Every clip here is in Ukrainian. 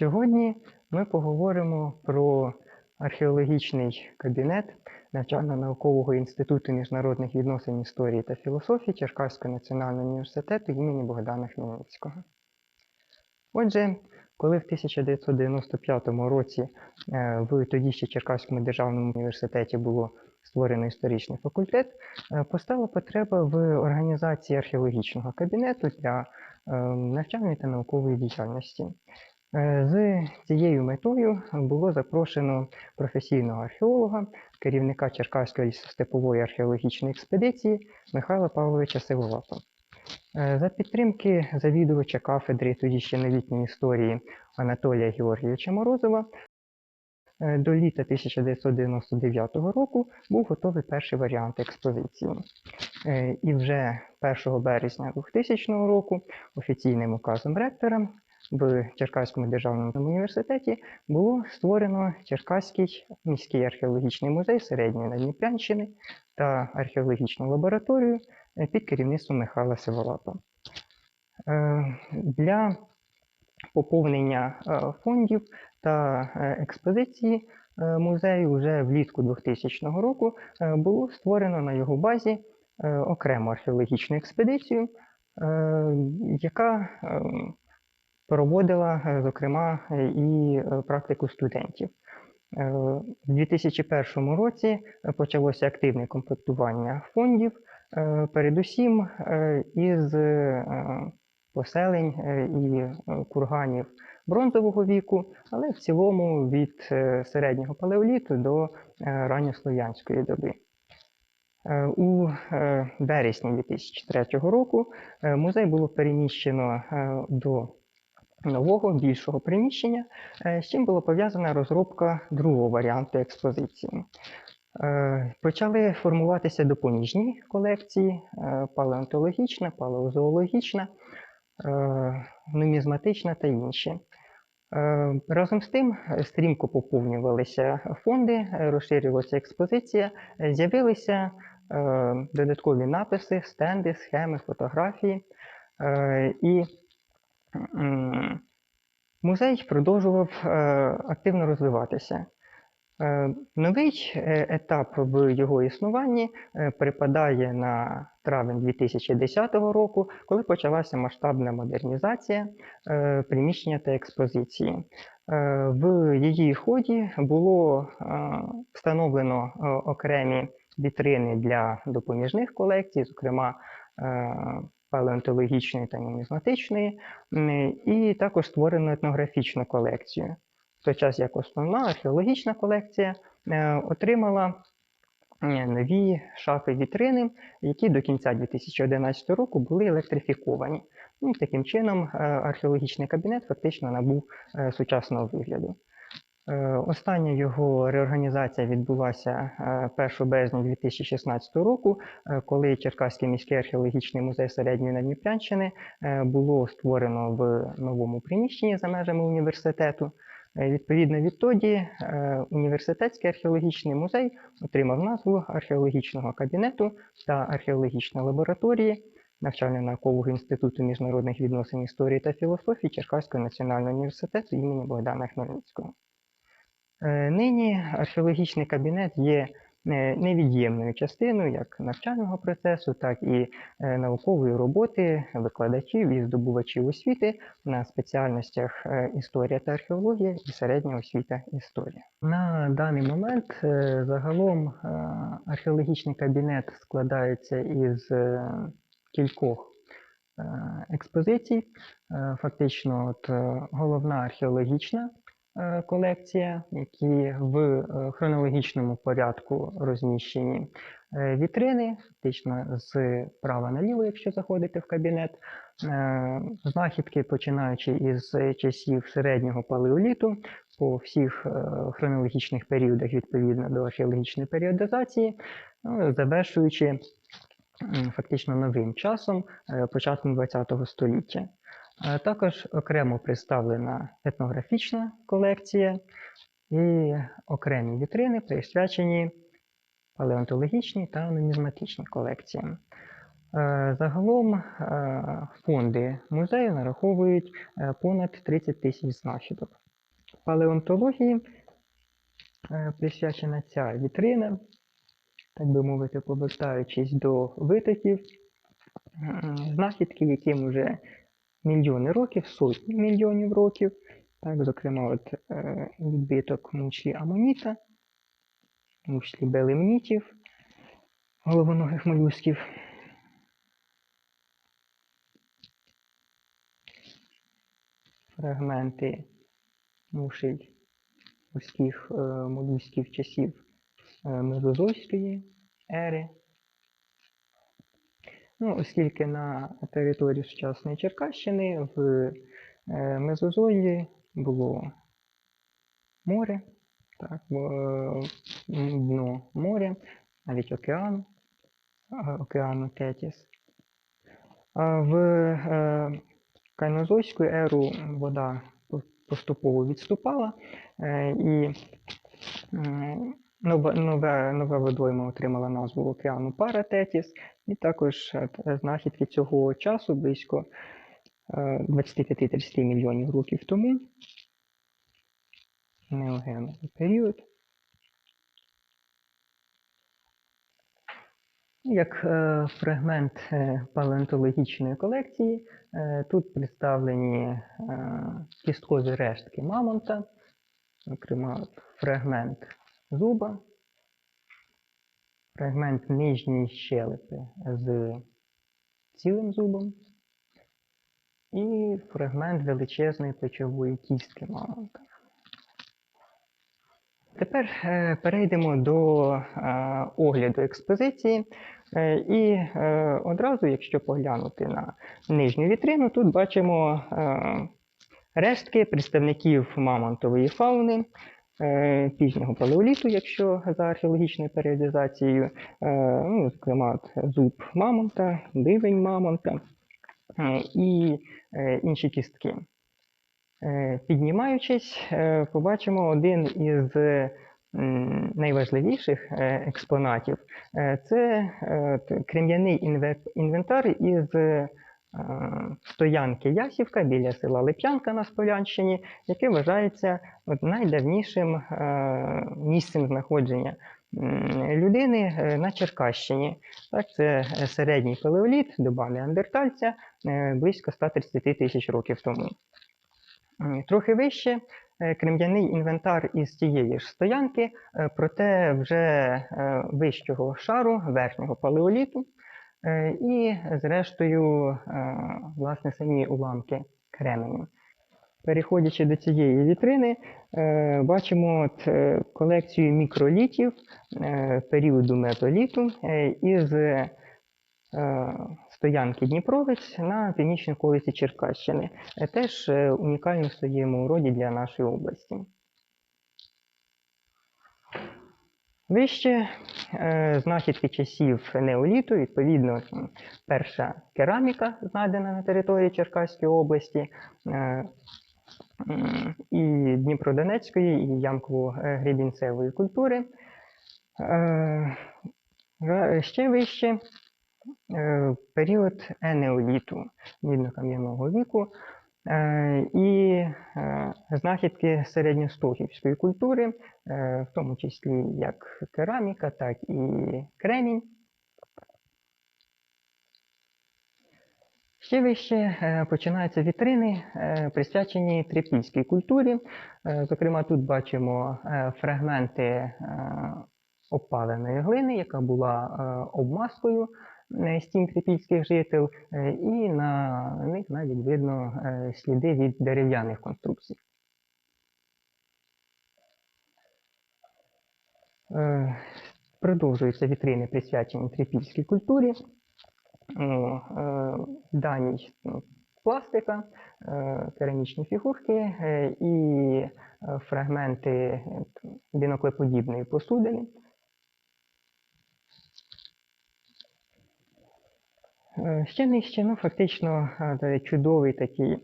Сьогодні ми поговоримо про археологічний кабінет Навчально-наукового інституту міжнародних відносин історії та філософії Черкаського національного університету імені Богдана Хмельницького. Отже, коли в 1995 році е, в тоді ще Черкаському державному університеті було створено історичний факультет, е, постала потреба в організації археологічного кабінету для е, навчальної та наукової діяльності. Е, З цією метою було запрошено професійного археолога, керівника Черкаської лісостепової археологічної експедиції Михайла Павловича Сиволапа. Е, За підтримки завідувача кафедри тоді ще новітньої історії Анатолія Георгійовича Морозова е, до літа 1999 року був готовий перший варіант експозиції. І вже 1 березня 2000 року офіційним указом ректора в Черкаському державному університеті було створено Черкаський міський археологічний музей середньої Надніпрянщини та археологічну лабораторію е, під керівництвом Михайла Сиволапа. Е, Для поповнення е, фондів та експозиції музею вже влітку 2000 року було створено на його базі окрему археологічну експедицію, яка е, проводила, е, зокрема, е, і е, практику студентів. В 2001 році почалося активне комплектування фондів, передусім із поселень і курганів бронзового віку, але в цілому від середнього палеоліту до ранньослов'янської доби. У вересні 2003 року музей було переміщено до нового більшого приміщення, е, з чим була пов'язана розробка другого варіанту експозиції. Е, Почали формуватися допоміжні колекції: е, палеонтологічна, палеозоологічна, нумізматична та інші. Разом з тим стрімко поповнювалися фонди, розширювалася експозиція, з'явилися додаткові написи, стенди, схеми, фотографії. І музей продовжував е, активно розвиватися. Е, Новий е, етап в його існуванні припадає на травень 2010 року, коли почалася масштабна модернізація приміщення та експозиції. В її ході було встановлено окремі вітрини для допоміжних колекцій, зокрема палеонтологічної та нумізматичної, і також створено етнографічну колекцію. В той час як основна археологічна колекція е, отримала е, нові шафи вітрини, які до кінця 2011 року були електрифіковані. Ну, таким чином, е, археологічний кабінет фактично набув сучасного вигляду. Е, Остання його реорганізація відбулася е, 1 березня 2016 року, е, коли Черкаський міський археологічний музей середньої Надніпрянщини е, було створено в новому приміщенні за межами університету. Е, Відповідно відтоді е, університетський археологічний музей отримав назву археологічного кабінету та археологічної лабораторії Навчально-наукового інституту міжнародних відносин історії та філософії Черкаського національного університету імені Богдана Хмельницького. Е, Нині археологічний кабінет є е, невід'ємною частиною як навчального процесу, так і е, наукової роботи викладачів і здобувачів освіти на спеціальностях історія та археологія і середня освіта історія. На даний момент загалом археологічний кабінет складається із кількох експозицій. Фактично, от, головна археологічна колекція, які в е, хронологічному порядку розміщені е, вітрини, фактично з права наліво, якщо заходите в кабінет. Е, Знахідки, починаючи із часів середнього палеоліту, по всіх е, хронологічних періодах відповідно до археологічної періодизації, ну, завершуючи фактично новим часом, е, початком ХХ століття. Також окремо представлена етнографічна колекція і окремі вітрини, присвячені палеонтологічній та нумізматичній колекціям. Е, Загалом е, фонди музею нараховують е, понад 30 тисяч знахідок. палеонтології присвячена ця вітрина, так би мовити, повертаючись до витоків, знахідки, яким вже мільйони років, сотні мільйонів років. Так, зокрема, от, е, відбиток мушлі амоніта, мушлі белемнітів, головоногих молюсків. Фрагменти мушель морських е, молюсків часів е, Мезозойської ери. Ну, оскільки на території сучасної Черкащини в е, Мезозої було море, так, дно моря, навіть океан, океану Тетіс. В е, Кайнозойську еру вода поступово відступала, е, і е, нове, нове водойма отримала назву океану Паратетіс, і також е, знахідки цього часу близько е, 25-30 мільйонів років тому. Неогеновий період. Як е, фрагмент е, палеонтологічної колекції, е, тут представлені е, кісткові рештки мамонта, зокрема фрагмент зуба, фрагмент нижньої щелепи з цілим зубом і фрагмент величезної плечової кістки мамонта. Тепер е, перейдемо до е, огляду експозиції. Е, і е, одразу, якщо поглянути на нижню вітрину, тут бачимо е, рештки представників мамонтової фауни пізнього палеоліту, якщо за археологічною періодизацією, е, ну, зокрема, зуб мамонта, бивень мамонта е, і е, інші кістки. Е, Піднімаючись, е, побачимо один із найважливіших е, експонатів. Е, Це е, крем'яний інвентар із е, стоянки Ясівка біля села Лип'янка на Сполянщині, яке вважається найдавнішим е, місцем знаходження людини е, на Черкащині. Так, це е, середній палеоліт, доба неандертальця, е, близько 130 тисяч років тому. Трохи вище е, крем'яний інвентар із тієї ж стоянки, е, проте вже е, вищого шару верхнього палеоліту, е, і, зрештою, е, власне, самі уламки кременю. Переходячи до цієї вітрини, е, бачимо от, е, колекцію мікролітів е, періоду метоліту е, із е, стоянки Дніпровець на північній околиці Черкащини. Е, Теж е, унікально в своєму роді для нашої області. Вище е, знахідки часів неоліту, відповідно, перша кераміка, знайдена на території Черкаської області, е, і Дніпродонецької, і ямково-гребінцевої культури. Е, Ще вище період енеоліту, кам'яного віку, і е, знахідки середньостогівської культури, е, в тому числі як кераміка, так і кремінь. Ще вище е, починаються вітрини, е, присвячені трипільській культурі. Е, Зокрема, тут бачимо е, фрагменти е, обпаленої глини, яка була е, обмазкою е, стін трипільських жителів, е, і на них навіть видно е, сліди від дерев'яних конструкцій. Е, Продовжуються вітрини, присвячені трипільській культурі. О, е, даній ну, пластика, е, керамічні фігурки е, і е, фрагменти е, біноклеподібної посудини. Ще нижче, ну, фактично е, чудовий такий е,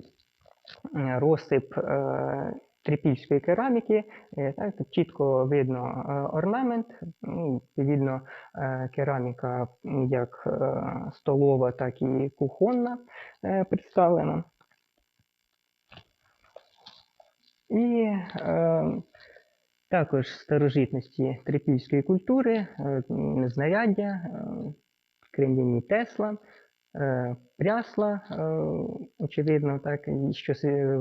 розсип е, трипільської кераміки. Е, Так, тут чітко видно е, орнамент, ну, відповідно, е, кераміка як е, столова, так і кухонна е, представлена. І е, також старожитності трипільської культури, е, знаряддя, е, крем'яні тесла, е, прясла, е, очевидно, так, що е,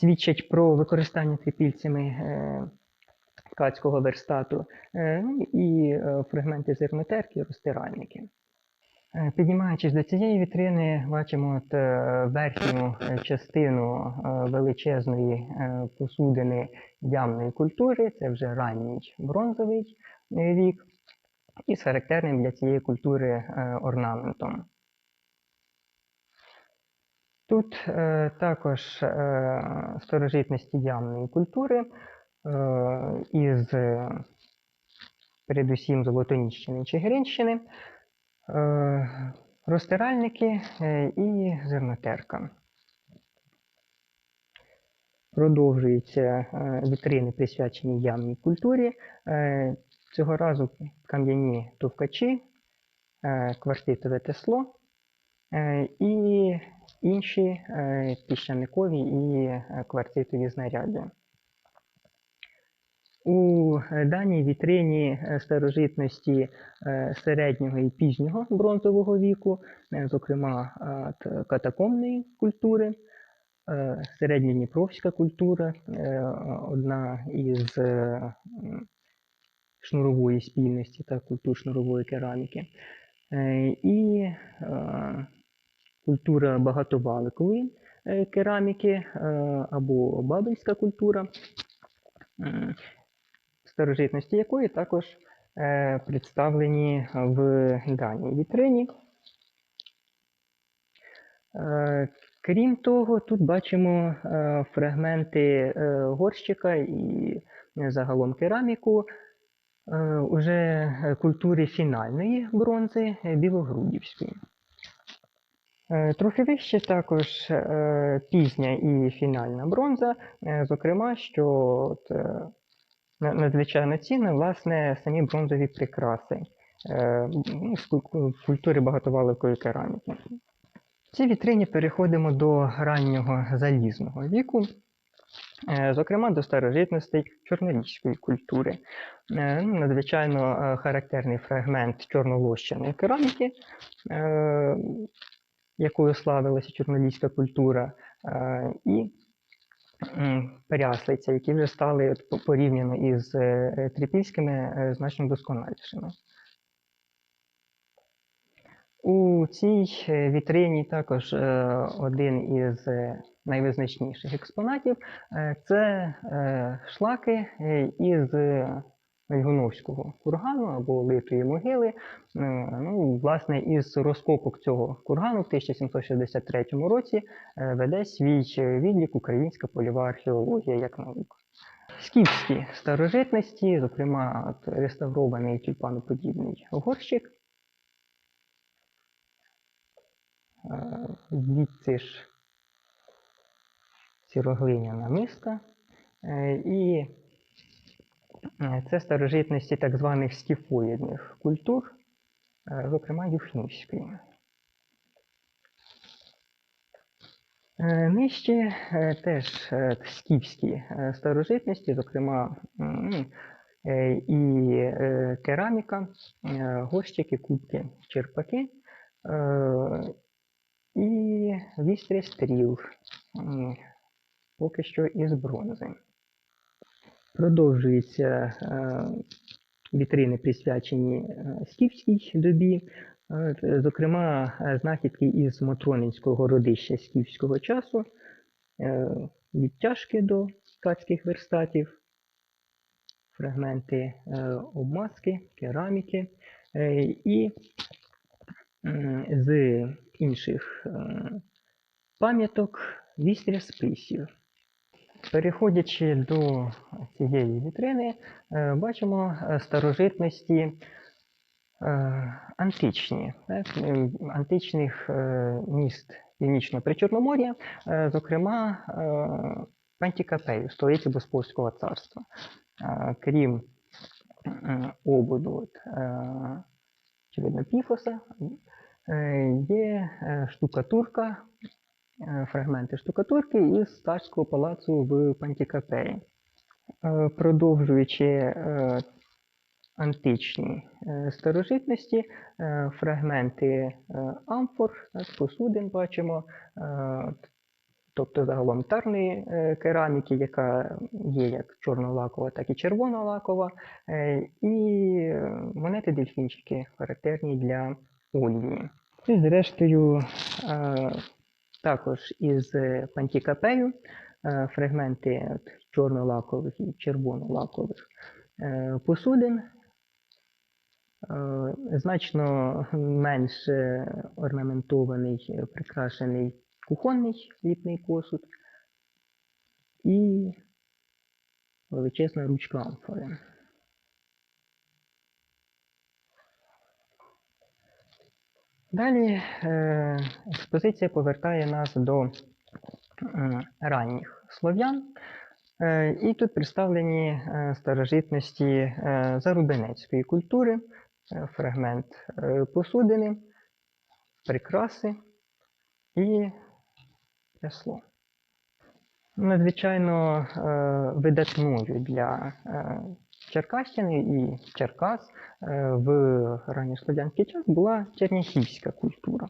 свідчать про використання трипільцями е, ткацького верстату, е, ну і е, фрагменти зернотерки, розтиральники. Е, Піднімаючись до цієї вітрини, бачимо от, е, верхню е, частину е, величезної е, посудини ямної культури, це вже ранній бронзовий е, вік, і з характерним для цієї культури е, орнаментом. Тут е, також е, старожитності ямної культури е, із передусім Золотоніщини і Чигиринщини, розтиральники і зернотерка. Продовжуються вітрини, присвячені ямній культурі. Цього разу кам'яні товкачі, е, квартитове тесло е, і інші е, піщаникові і кварцитові знаряддя. У даній вітрині старожитності середнього і пізнього бронзового віку, зокрема катакомної культури, середньодніпровська культура, одна із шнурової спільності та культур шнурової кераміки, Е, і е, культура багатоваликової е, кераміки або бабельська культура, старожитності якої також представлені в даній вітрині. Крім того, тут бачимо фрагменти горщика і загалом кераміку уже е, культури фінальної бронзи е, білогрудівської. Е, Трохи вище також е, пізня і фінальна бронза, е, зокрема, що от, е, надзвичайно цінно, власне, самі бронзові прикраси е, ну, з культури багатоваликої кераміки. В цій вітрині переходимо до раннього залізного віку, е, зокрема до старожитностей чорноліської культури. Е, ну, Надзвичайно е, характерний фрагмент чорнолощаної кераміки, е, якою славилася чорноліська культура, е, і перяслиця, які вже стали порівняно із е, трипільськими е, значно досконалішими. У цій е, вітрині також е, один із е, найвизначніших експонатів е, це е, шлаки е, із е, кургану або Литої могили. Ну, власне, із розкопок цього кургану в 1763 році веде свій відлік українська польова археологія як наука. Скіфські старожитності, зокрема, от реставрований тюльпаноподібний горщик. Звідси ж сіроглиняна миска. Е, І е, це старожитності так званих скіфоїдних культур, е, зокрема юхнівської. Е, Нижче теж скіфські старожитності, зокрема е, і кераміка, горщики, кубки, черпаки. і вістря стріл, поки що із бронзи. Продовжуються е, вітрини, присвячені е, скіфській добі, Е, зокрема, знахідки із Мотронинського городища скіфського часу, відтяжки до ткацьких верстатів, фрагменти обмазки, кераміки і з інших пам'яток вістря списів. Переходячи до цієї вітрини, е, бачимо е, старожитності е, античні, античних міст Північного Причорномор'я, зокрема Пантікапею, столиці Боспорського царства. Крім ободу, очевидно, піфоса, є штукатурка фрагменти штукатурки із Стажського палацу в Пантікапеї. Е, Продовжуючи е, античні е, старожитності, е, фрагменти е, амфор, е, посудин бачимо, е, тобто загалом тарної е, кераміки, яка є як чорнолакова, так і червонолакова, е, і е, монети дельфінчики характерні для олії. І зрештою, е, також із е, пантікапею е, фрагменти от чорнолакових і червонолакових е, посудин. Е, Значно менш е, орнаментований, е, прикрашений кухонний ліпний посуд і величезна ручка амфори. Далі е, експозиція повертає нас до е, ранніх слов'ян. Е, і тут представлені старожитності зарубинецької культури, фрагмент посудини, прикраси і ясло. Надзвичайно видатною для Черкащини і Черкас е, в ранньослов'янський час була черняхівська культура.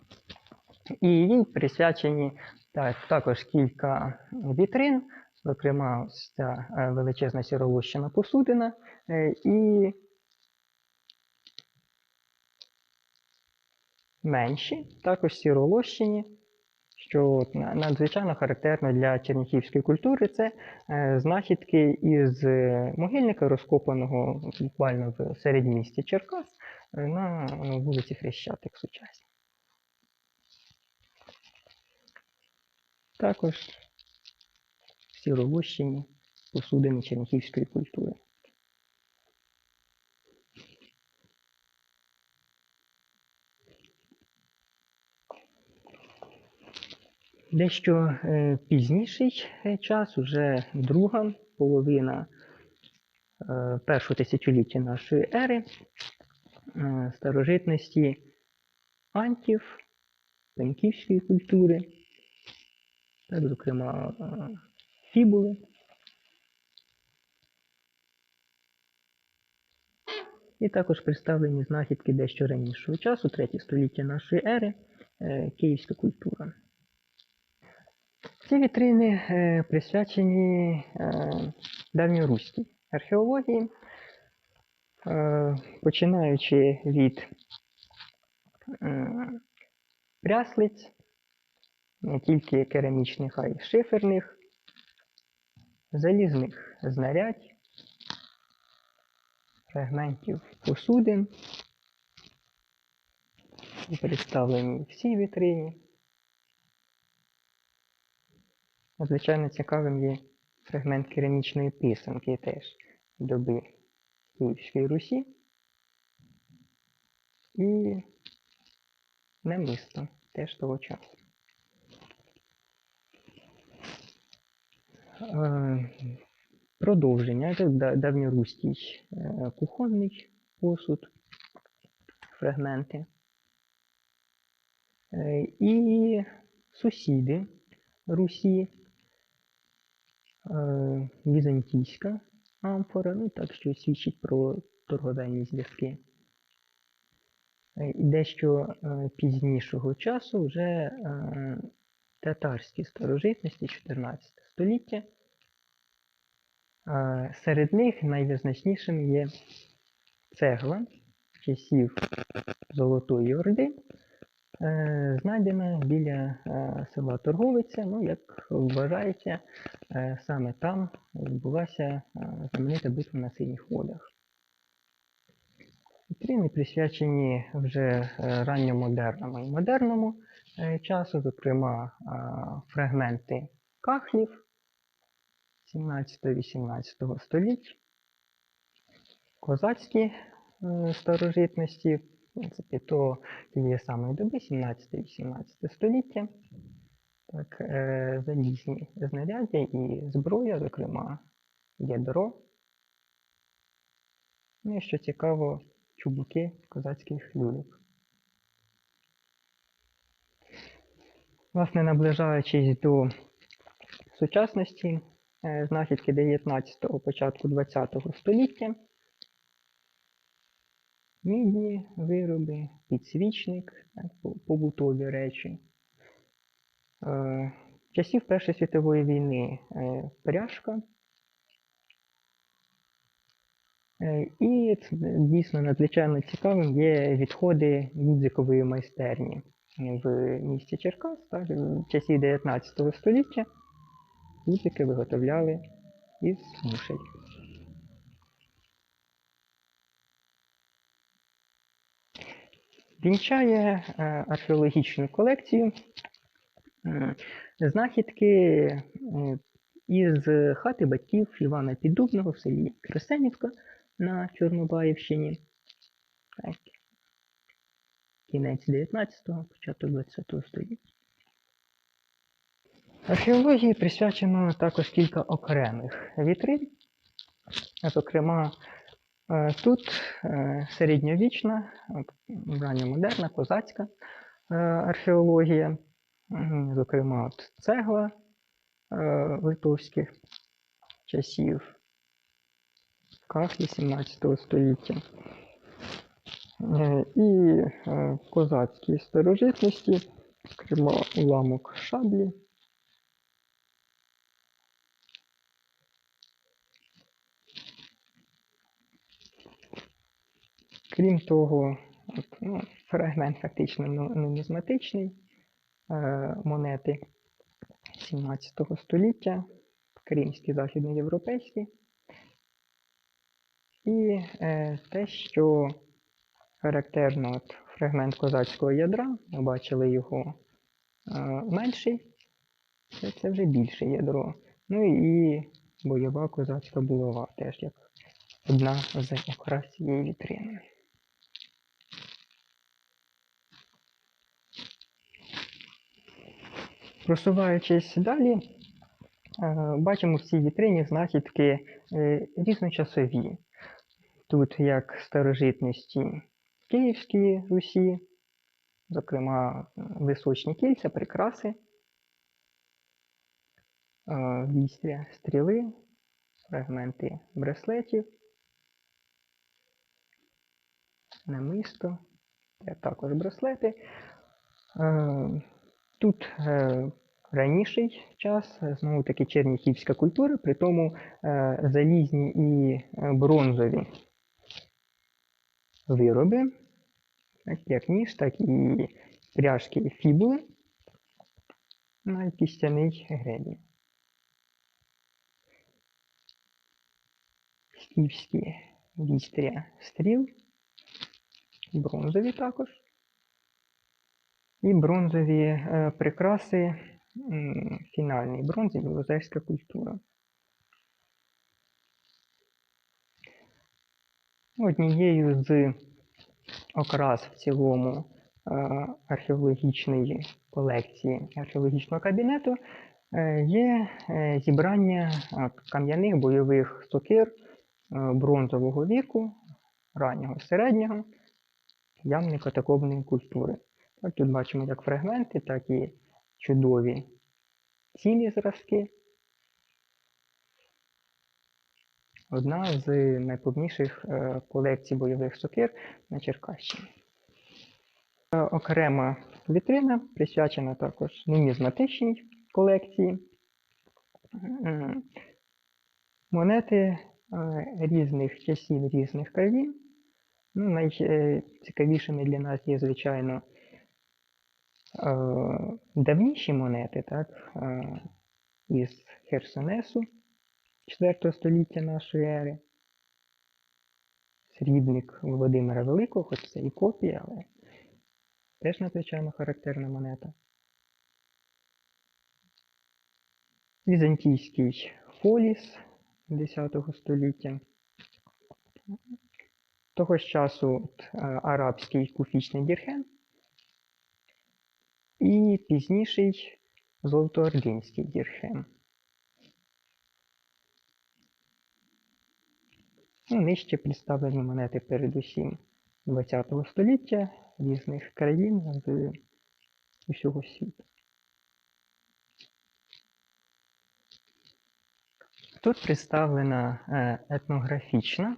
І їй присвячені так, також кілька вітрин, зокрема, ось ця е, величезна сіролощина посудина е, і менші, також сіролощині, що надзвичайно характерно для черніхівської культури, це е, знахідки із е, могильника, розкопаного буквально в середмісті Черкас е, на, вулиці Хрещатик сучасній. Також сіролощині посудини черніхівської культури. Дещо е, пізніший е, час, уже друга половина е, першого тисячоліття нашої ери, старожитності антів, пеньківської культури, так, зокрема фібули. І також представлені знахідки дещо ранішого часу, третє століття нашої ери, київська культура. Ці вітрини е, присвячені е, давньоруській археології, починаючи від е, пряслиць, не тільки керамічних, а й шиферних, залізних знарядь, фрагментів посудин. Представлені всі вітрині. Надзвичайно цікавим є фрагмент керамічної писанки теж доби Київської Русі і намисто теж того часу. Продовження це давньоруський е, кухонний посуд, фрагменти. Е, І сусіди Русі, візантійська амфора, ну так що свідчить про торговельні зв'язки. Е, І дещо е, пізнішого часу вже е, татарські старожитності 14 століття. Е, Серед них найвизначнішим є цегла часів Золотої Орди, е, знайдена біля е, села Торговиця. Ну, як вважається, е, саме там відбулася е, знаменита битва на синіх водах. Вітрини присвячені вже е, ранньомодерному і модерному е, часу, зокрема е, фрагменти кахлів 17-18 століть, козацькі е, старожитності, принципі, то тієї самої доби, 17-18 століття. Так, е, залізні знаряддя і зброя, зокрема ядро. Ну і що цікаво, чубуки козацьких люльок. Власне, наближаючись до сучасності, е, знахідки 19-го, початку 20-го століття, мідні вироби, підсвічник, так, побутові речі. Е, Часів Першої світової війни е, пряжка. Е, І дійсно надзвичайно цікавим є відходи мідзикової майстерні в місті Черкас. Так, в часі 19 століття мідзики виготовляли із мушель. Вінчає е, археологічну колекцію знахідки е, із хати батьків Івана Піддубного в селі Кресенівка на Чорнобаївщині. Так. Кінець 19-го, початок 20-го століття. Археології присвячено також кілька окремих вітрин. Зокрема, е, тут е, середньовічна, от, ранньомодерна, козацька е, археологія, зокрема, от цегла е, литовських часів, кахлі 17 століття. Е, І е, козацькі старожитності, зокрема, уламок шаблі. Крім того, от, ну, фрагмент фактично ну- нумізматичний е, монети 17 століття, кримські західноєвропейські. І е, те, що характерно от, фрагмент козацького ядра, ми бачили його е, менший, це, це вже більше ядро. Ну і бойова козацька булава теж як одна з окрас цієї вітрини. Просуваючись далі, е, бачимо в цій вітрині знахідки е, різночасові. Тут як старожитності Київській Русі, зокрема височні кільця, прикраси, е, вістря стріли, фрагменти браслетів, намисто, також браслети. Тут е, раніший час, е, знову таки черніхівська культура, при тому е, залізні і е, бронзові вироби, так як ніж, так і пряжки і фібули на кістяний гребінь. Скіфські вістря стріл, бронзові також. І бронзові е, прикраси фінальний бронзі білозерська культура. Однією з окрас в цілому е, археологічної колекції археологічного кабінету е, є зібрання кам'яних бойових сокир бронзового віку, раннього середнього, ямної катакомбної культури. Так, тут бачимо як фрагменти, так і чудові цілі зразки. Одна з найповніших е, колекцій бойових сокир на Черкащині. Е, Окрема вітрина присвячена також нумізматичній колекції. Монети е, різних часів, різних країн. Ну, найцікавішими для нас є, звичайно, давніші монети, так, е, із Херсонесу 4 століття нашої ери. Срібник Володимира Великого, хоч це і копія, але теж надзвичайно характерна монета. Візантійський фоліс 10 століття. Того ж часу е, арабський куфічний дірхем і пізніший золотоординський дірхем. Нижче ну, представлені монети передусім ХХ століття різних країн з усього світу. Тут представлена е, етнографічна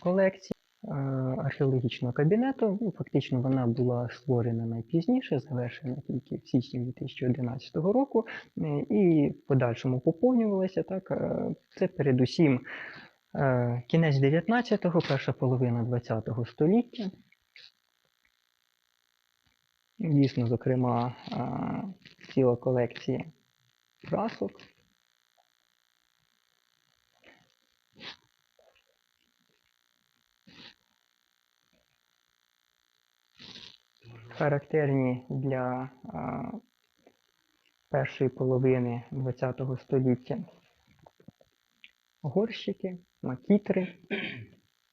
колекція археологічного кабінету. Ну, Фактично вона була створена найпізніше, завершена тільки в січні 2011 року, е, і в подальшому поповнювалася. Так, е, це передусім е, кінець 19-го, перша половина 20-го століття. Дійсно, зокрема, ціла колекція красок. Характерні для а, першої половини ХХ століття горщики, макітри,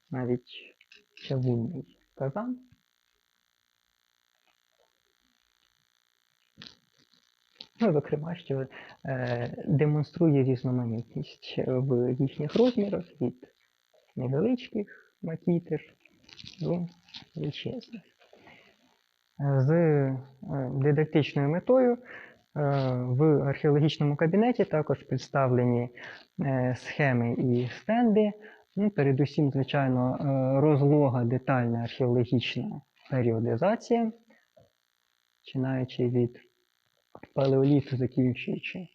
навіть чавунний казан. Ну, зокрема, що е, демонструє різноманітність в їхніх розмірах від невеличких макітер до величезних з е, дидактичною метою е, в археологічному кабінеті також представлені е, схеми і стенди. Ну, Передусім, звичайно, розлога детальна археологічна періодизація, починаючи від палеоліту, закінчуючи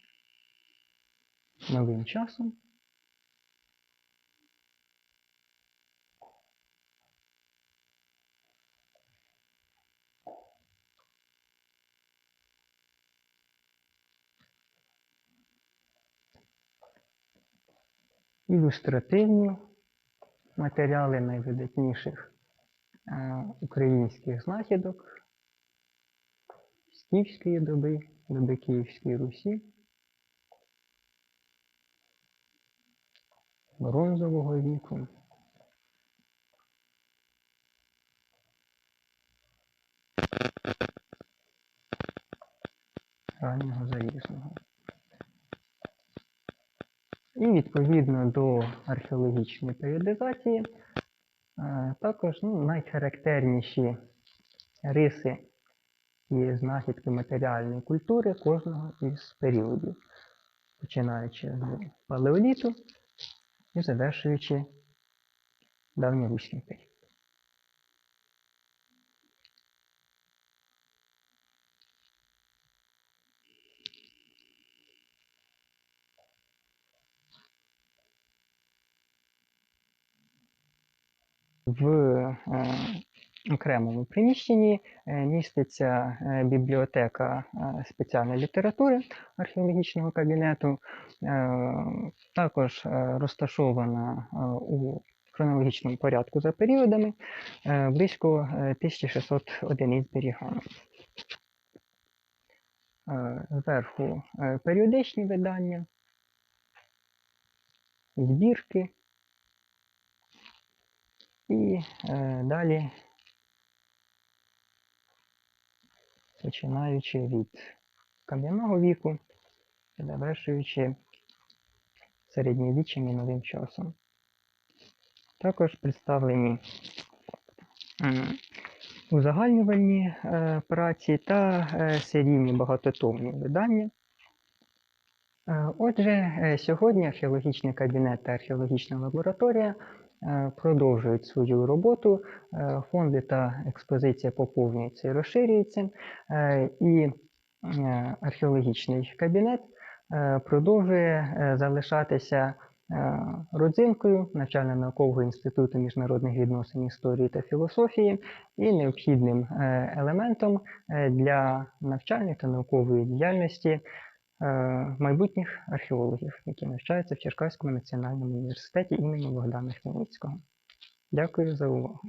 новим часом. Ілюстративні матеріали найвидатніших е, українських знахідок з Київської доби, доби Київської Русі, бронзового віку. Раннього залізного. І відповідно до археологічної періодизації, е, також ну, найхарактерніші риси і знахідки матеріальної культури кожного із періодів, починаючи з палеоліту і завершуючи давньоруським періодом. В е, окремому приміщенні е, міститься е, бібліотека спеціальної літератури археологічного кабінету, також розташована у хронологічному порядку за періодами близько 1600 одиниць зберігано. Зверху періодичні видання, збірки. І е, далі, починаючи від кам'яного віку, завершуючи середньовіччям і новим часом. Також представлені узагальнювальні е, праці та е, серійні багатотомні видання. Е, отже, е, сьогодні археологічний кабінет та археологічна лабораторія продовжують свою роботу, е, фонди та експозиція поповнюються і розширюються, е, і археологічний кабінет продовжує залишатися родзинкою навчально-наукового інституту міжнародних відносин історії та філософії і необхідним елементом для навчальної та наукової діяльності Е, майбутніх археологів, які навчаються в Черкаському національному університеті імені Богдана Хмельницького. Дякую за увагу.